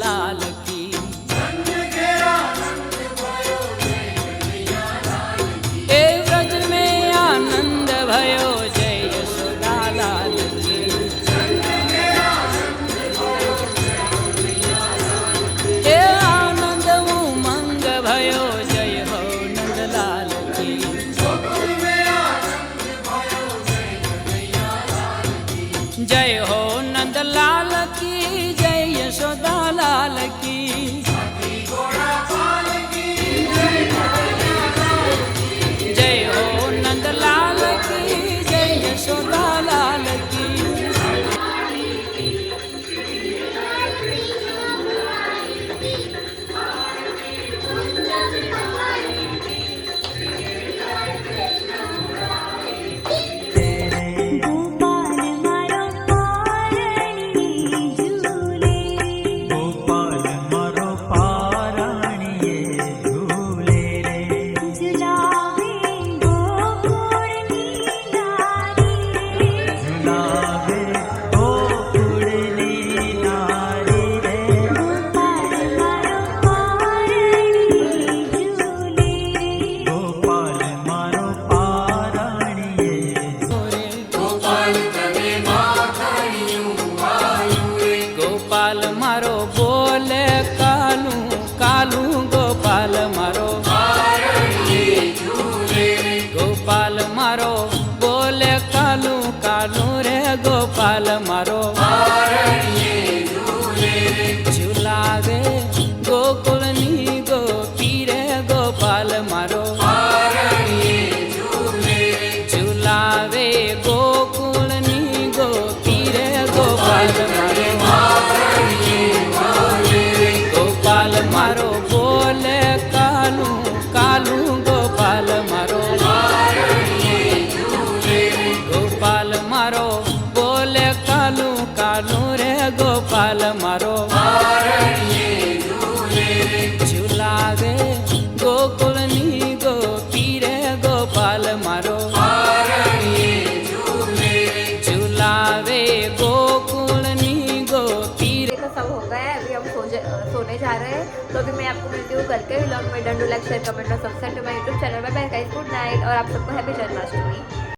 લાલ કી એ વ્રજ મે આનંદ ભયો જય યશોદા લાલ કી એ આનંદ હું મંગ ભયો જય હો નંદલાલ કી જય કાલું કાલું રે ગોપાલ મારો કાનું गोपी तो सब हो गया है अभी हम सो सोने जा रहे हैं तो अभी मैं आपको मिलती हूँ व्लॉग में डंडो लाइक शेयर कमेंट और subscribe to my YouTube channel bye bye guys good night और आप सबको हैप्पी जन्माष्टमी